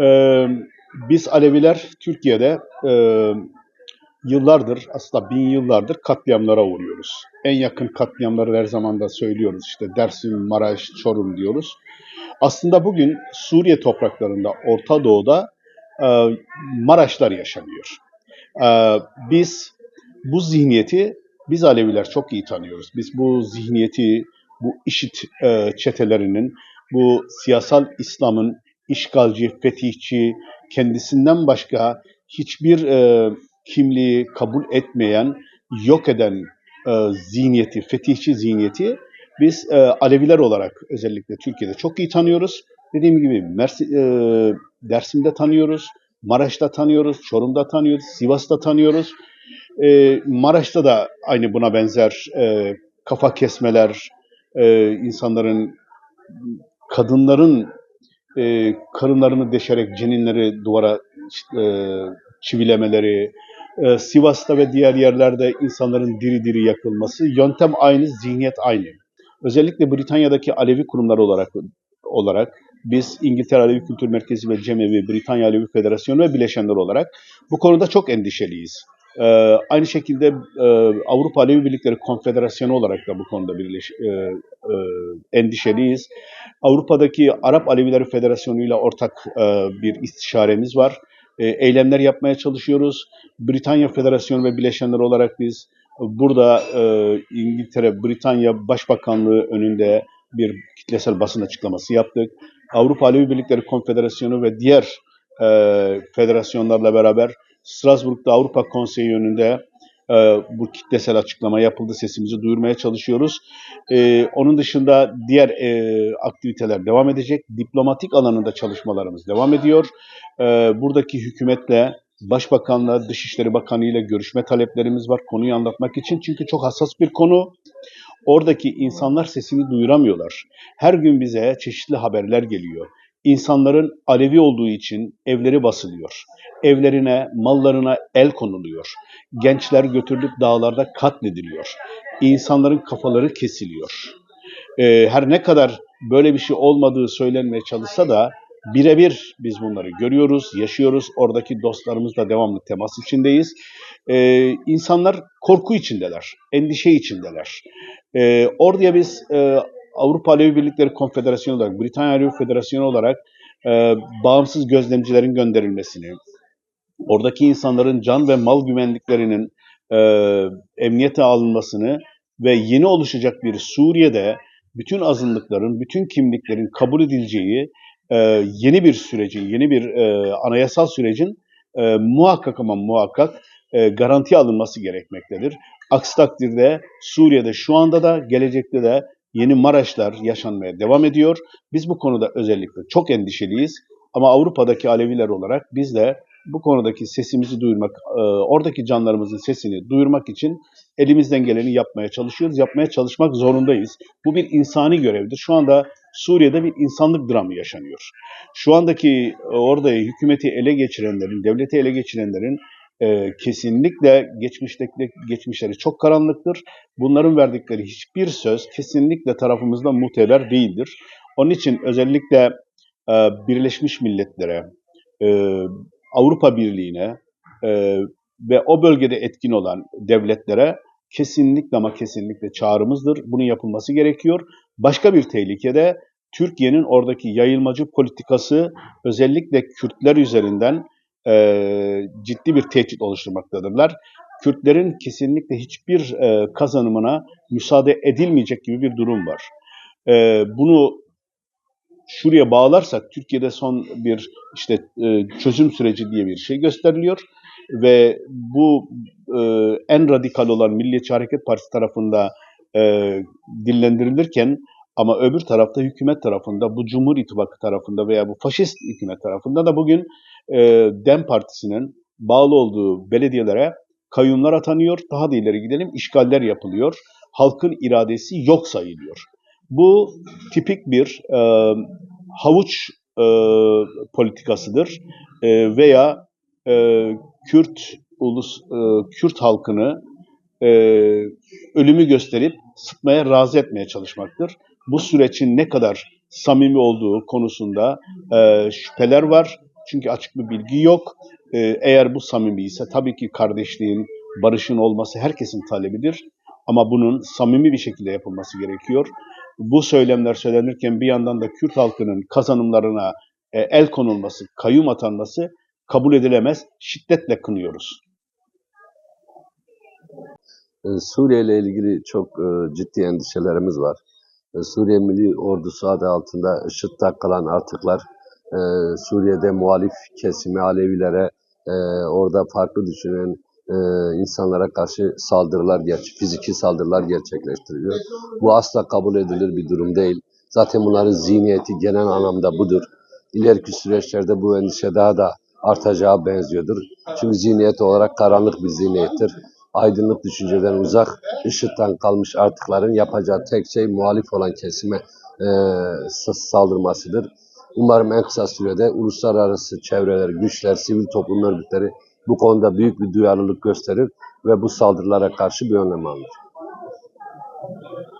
Ee, biz Aleviler Türkiye'de e, yıllardır, aslında bin yıllardır katliamlara uğruyoruz. En yakın katliamları her zaman da söylüyoruz. İşte Dersim, Maraş, Çorum diyoruz. Aslında bugün Suriye topraklarında, Orta Doğu'da e, Maraşlar yaşanıyor. E, biz bu zihniyeti, biz Aleviler çok iyi tanıyoruz. Biz bu zihniyeti, bu işit e, çetelerinin, bu siyasal İslam'ın işgalci, fetihçi, kendisinden başka hiçbir e, kimliği kabul etmeyen, yok eden e, zihniyeti, fetihçi zihniyeti biz e, Aleviler olarak özellikle Türkiye'de çok iyi tanıyoruz. Dediğim gibi Mersi, e, Dersim'de tanıyoruz, Maraş'ta tanıyoruz, Çorum'da tanıyoruz, Sivas'ta tanıyoruz. E, Maraş'ta da aynı buna benzer e, kafa kesmeler, e, insanların, kadınların e, karınlarını deşerek ceninleri duvara e, çivilemeleri, e, Sivas'ta ve diğer yerlerde insanların diri diri yakılması, yöntem aynı, zihniyet aynı. Özellikle Britanya'daki Alevi kurumlar olarak olarak biz İngiltere Alevi Kültür Merkezi ve Cemevi, Britanya Alevi Federasyonu ve bileşenler olarak bu konuda çok endişeliyiz. Ee, aynı şekilde e, Avrupa Alevi Birlikleri Konfederasyonu olarak da bu konuda birleş, e, e, endişeliyiz. Avrupa'daki Arap Alevileri Federasyonu ile ortak e, bir istişaremiz var. E, eylemler yapmaya çalışıyoruz. Britanya Federasyonu ve bileşenler olarak biz burada e, İngiltere, Britanya Başbakanlığı önünde bir kitlesel basın açıklaması yaptık. Avrupa Alevi Birlikleri Konfederasyonu ve diğer e, federasyonlarla beraber Strasbourg'da Avrupa Konseyi önünde e, bu kitlesel açıklama yapıldı. Sesimizi duyurmaya çalışıyoruz. E, onun dışında diğer e, aktiviteler devam edecek. Diplomatik alanında çalışmalarımız devam ediyor. E, buradaki hükümetle, Başbakanla, Dışişleri Bakanı ile görüşme taleplerimiz var konuyu anlatmak için. Çünkü çok hassas bir konu. Oradaki insanlar sesini duyuramıyorlar. Her gün bize çeşitli haberler geliyor. İnsanların Alevi olduğu için evleri basılıyor. Evlerine, mallarına el konuluyor. Gençler götürülüp dağlarda katlediliyor. İnsanların kafaları kesiliyor. Ee, her ne kadar böyle bir şey olmadığı söylenmeye çalışsa da birebir biz bunları görüyoruz, yaşıyoruz. Oradaki dostlarımızla devamlı temas içindeyiz. Ee, insanlar korku içindeler, endişe içindeler. Ee, oraya biz e, Avrupa Alevi Birlikleri Konfederasyonu olarak, Britanya Alevi Federasyonu olarak e, bağımsız gözlemcilerin gönderilmesini, oradaki insanların can ve mal güvenliklerinin e, emniyete alınmasını ve yeni oluşacak bir Suriye'de bütün azınlıkların, bütün kimliklerin kabul edileceği e, yeni bir sürecin, yeni bir e, anayasal sürecin e, muhakkak ama muhakkak e, garanti alınması gerekmektedir. Aksi takdirde Suriye'de şu anda da gelecekte de yeni Maraşlar yaşanmaya devam ediyor. Biz bu konuda özellikle çok endişeliyiz. Ama Avrupa'daki Aleviler olarak biz de bu konudaki sesimizi duyurmak, e, oradaki canlarımızın sesini duyurmak için elimizden geleni yapmaya çalışıyoruz. Yapmaya çalışmak zorundayız. Bu bir insani görevdir. Şu anda Suriye'de bir insanlık dramı yaşanıyor. Şu andaki e, orada hükümeti ele geçirenlerin, devleti ele geçirenlerin e, kesinlikle geçmişteki geçmişleri çok karanlıktır. Bunların verdikleri hiçbir söz kesinlikle tarafımızda muteber değildir. Onun için özellikle e, Birleşmiş Milletler'e, e, Avrupa Birliği'ne e, ve o bölgede etkin olan devletlere kesinlikle ama kesinlikle çağrımızdır. Bunun yapılması gerekiyor. Başka bir tehlikede Türkiye'nin oradaki yayılmacı politikası özellikle Kürtler üzerinden e, ciddi bir tehdit oluşturmaktadırlar. Kürtlerin kesinlikle hiçbir e, kazanımına müsaade edilmeyecek gibi bir durum var. E, bunu şuraya bağlarsak Türkiye'de son bir işte e, çözüm süreci diye bir şey gösteriliyor ve bu e, en radikal olan Milliyetçi Hareket Partisi tarafında e, dillendirilirken ama öbür tarafta hükümet tarafında, bu Cumhur İttifakı tarafında veya bu faşist hükümet tarafında da bugün e, DEM Partisi'nin bağlı olduğu belediyelere kayyumlar atanıyor. Daha da ileri gidelim, işgaller yapılıyor. Halkın iradesi yok sayılıyor. Bu tipik bir e, havuç e, politikasıdır e, veya e, Kürt ulus e, Kürt halkını e, ölümü gösterip sıkmaya razı etmeye çalışmaktır. Bu sürecin ne kadar samimi olduğu konusunda e, şüpheler var. Çünkü açık bir bilgi yok. Ee, eğer bu samimi ise tabii ki kardeşliğin, barışın olması herkesin talebidir. Ama bunun samimi bir şekilde yapılması gerekiyor. Bu söylemler söylenirken bir yandan da Kürt halkının kazanımlarına e, el konulması, kayyum atanması kabul edilemez. Şiddetle kınıyoruz. Ee, Suriye ile ilgili çok e, ciddi endişelerimiz var. E, Suriye Milli Ordusu adı altında IŞİD'de kalan artıklar e, Suriye'de muhalif kesimi Alevilere, e, orada farklı düşünen e, insanlara karşı saldırılar, gerçek, fiziki saldırılar gerçekleştiriyor. Bu asla kabul edilir bir durum değil. Zaten bunların zihniyeti genel anlamda budur. İleriki süreçlerde bu endişe daha da artacağı benziyordur. Çünkü zihniyet olarak karanlık bir zihniyettir aydınlık düşünceden uzak, IŞİD'den kalmış artıkların yapacağı tek şey muhalif olan kesime e, saldırmasıdır. Umarım en kısa sürede uluslararası çevreler, güçler, sivil toplum örgütleri bu konuda büyük bir duyarlılık gösterir ve bu saldırılara karşı bir önlem alır.